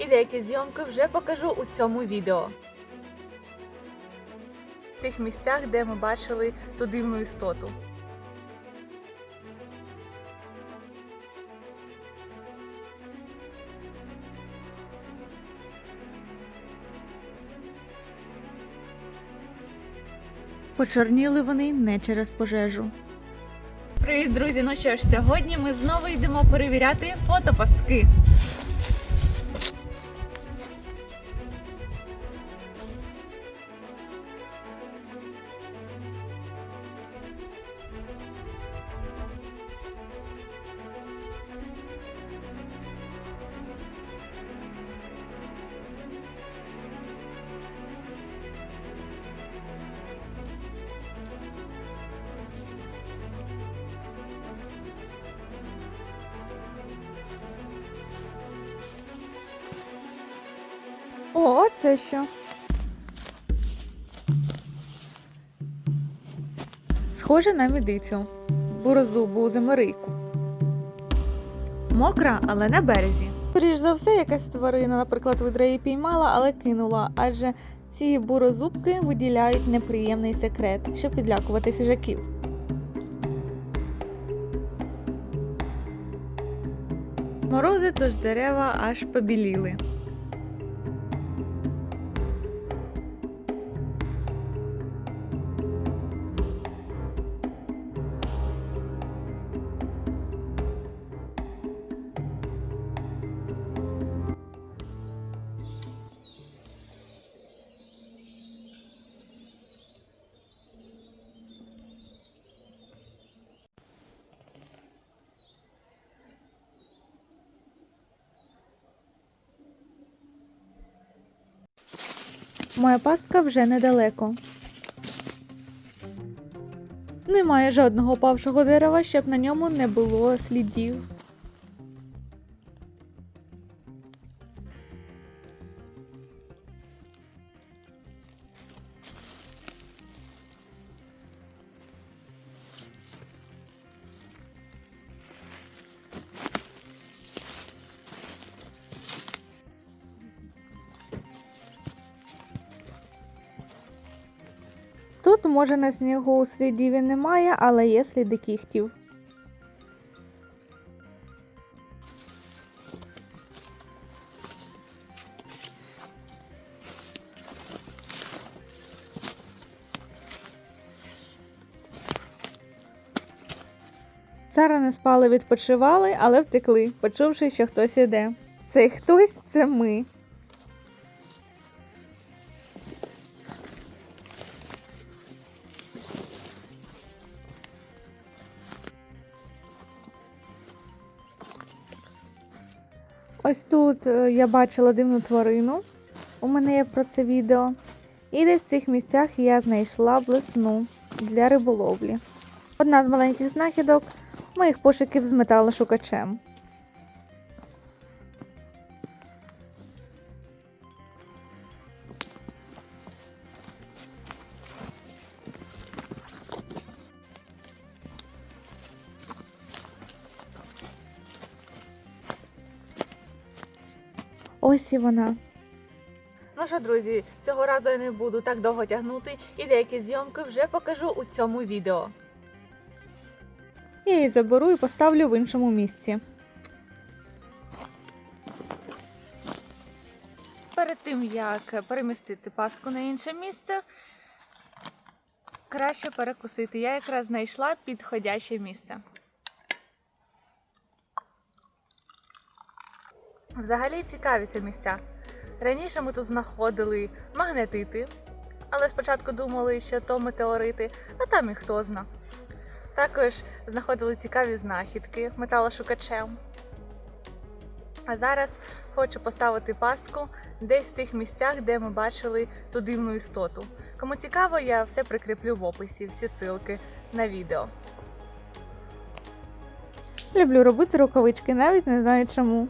і деякі зйомки вже покажу у цьому відео. В тих місцях, де ми бачили ту дивну істоту. Почорніли вони не через пожежу. Привіт, друзі! Ну що ж, сьогодні ми знову йдемо перевіряти фотопастки. О, це що? Схоже на мідицю. Бурозубу землерийку. Мокра, але на березі. Скоріш за все, якась тварина, наприклад, видра її піймала, але кинула, адже ці бурозубки виділяють неприємний секрет, щоб підлякувати хижаків. Морози, тож дерева аж побіліли. Моя пастка вже недалеко. Немає жодного павшого дерева, щоб на ньому не було слідів. Тут, може, на снігу слідів і немає, але є сліди кігтів. Зараз не спали, відпочивали, але втекли, почувши, що хтось іде. Цей хтось це ми. Ось тут е, я бачила дивну тварину. У мене є про це відео. І десь в цих місцях я знайшла блесну для риболовлі. Одна з маленьких знахідок моїх пошуків з металошукачем. Ось і вона. Ну що, друзі, цього разу я не буду так довго тягнути, і деякі зйомки вже покажу у цьому відео. Я її заберу і поставлю в іншому місці. Перед тим як перемістити пастку на інше місце, краще перекусити. Я якраз знайшла підходяще місце. Взагалі цікаві ці місця. Раніше ми тут знаходили магнетити, але спочатку думали, що то метеорити, а там і хто зна. Також знаходили цікаві знахідки металошукачем. А зараз хочу поставити пастку десь в тих місцях, де ми бачили ту дивну істоту. Кому цікаво, я все прикріплю в описі, всі ссылки на відео. Люблю робити рукавички, навіть не знаю чому.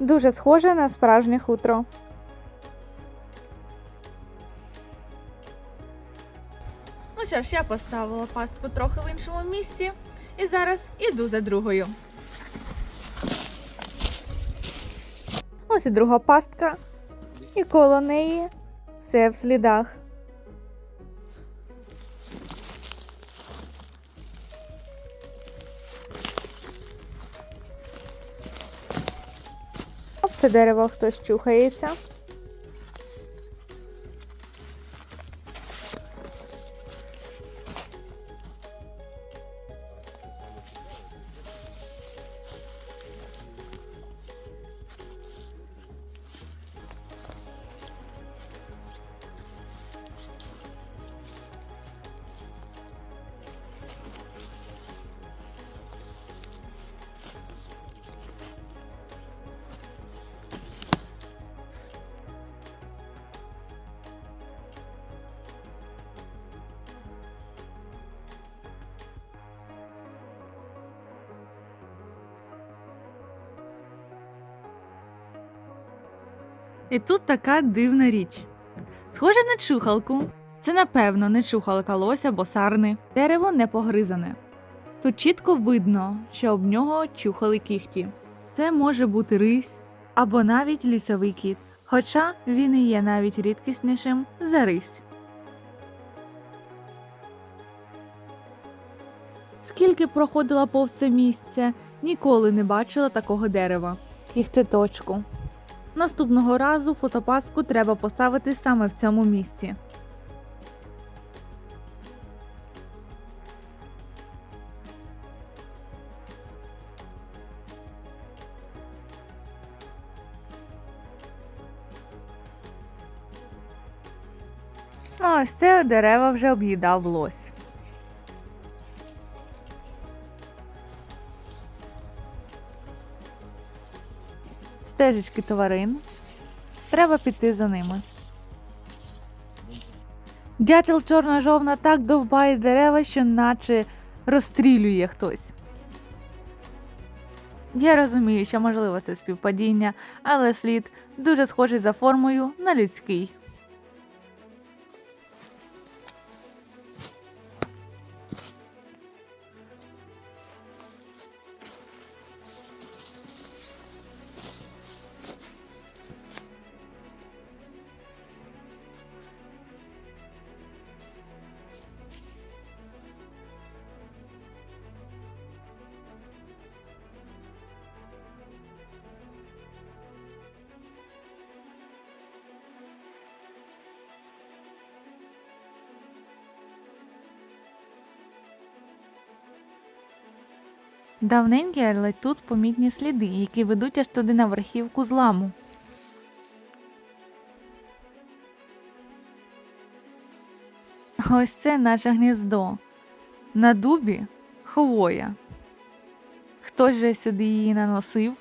Дуже схоже на справжнє хутро. Ну що ж, я поставила пастку трохи в іншому місці і зараз іду за другою. Ось і друга пастка, і коло неї все в слідах. Це дерево хтось чухається. І тут така дивна річ. Схоже на чухалку. Це, напевно, не чухалка лося або сарни. Дерево не погризане. Тут чітко видно, що об нього чухали кіхті. Це може бути рись або навіть лісовий кіт, хоча він і є навіть рідкіснішим за рись. Скільки проходила повз це місце, ніколи не бачила такого дерева. Кіхтеточку. Наступного разу фотопастку треба поставити саме в цьому місці. А ось це дерева вже об'їдав лось. Стежечки тварин. Треба піти за ними. Дятел чорна жовна так довбає дерева, що наче розстрілює хтось. Я розумію, що можливо це співпадіння, але слід дуже схожий за формою на людський. Давненькі, але тут помітні сліди, які ведуть аж туди на верхівку зламу. Ось це наше гніздо. На дубі хвоя. Хтось же сюди її наносив.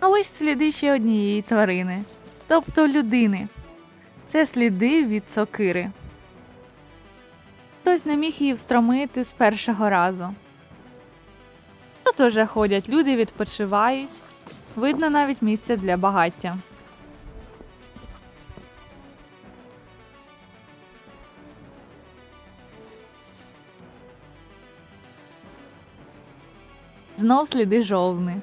А ось сліди ще однієї тварини, тобто людини. Це сліди від сокири. Хтось не міг її встромити з першого разу. Тут уже ходять люди, відпочивають. Видно навіть місце для багаття. Знов сліди жовни.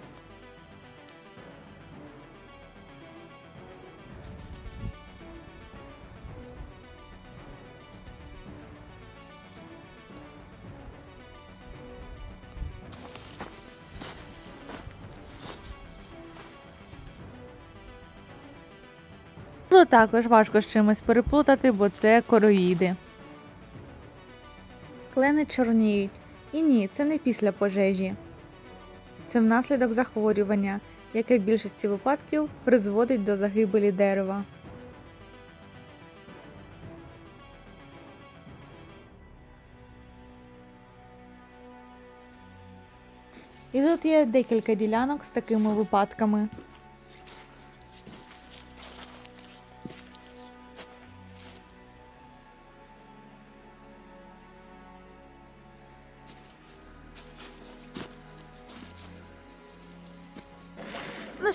Тут також важко з чимось переплутати, бо це короїди. Клени чорніють. І ні, це не після пожежі. Це внаслідок захворювання, яке в більшості випадків призводить до загибелі дерева. І тут є декілька ділянок з такими випадками.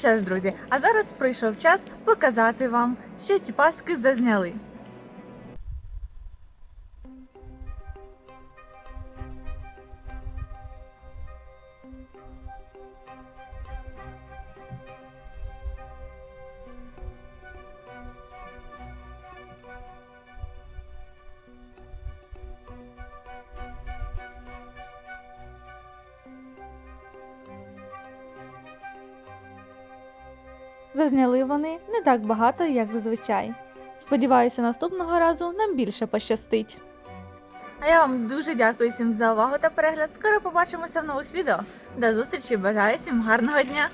Що ж, друзі, а зараз прийшов час показати вам, що ті пастки зазняли. Зазняли вони не так багато, як зазвичай. Сподіваюся, наступного разу нам більше пощастить. А я вам дуже дякую всім за увагу та перегляд. Скоро побачимося в нових відео. До зустрічі, бажаю всім гарного дня!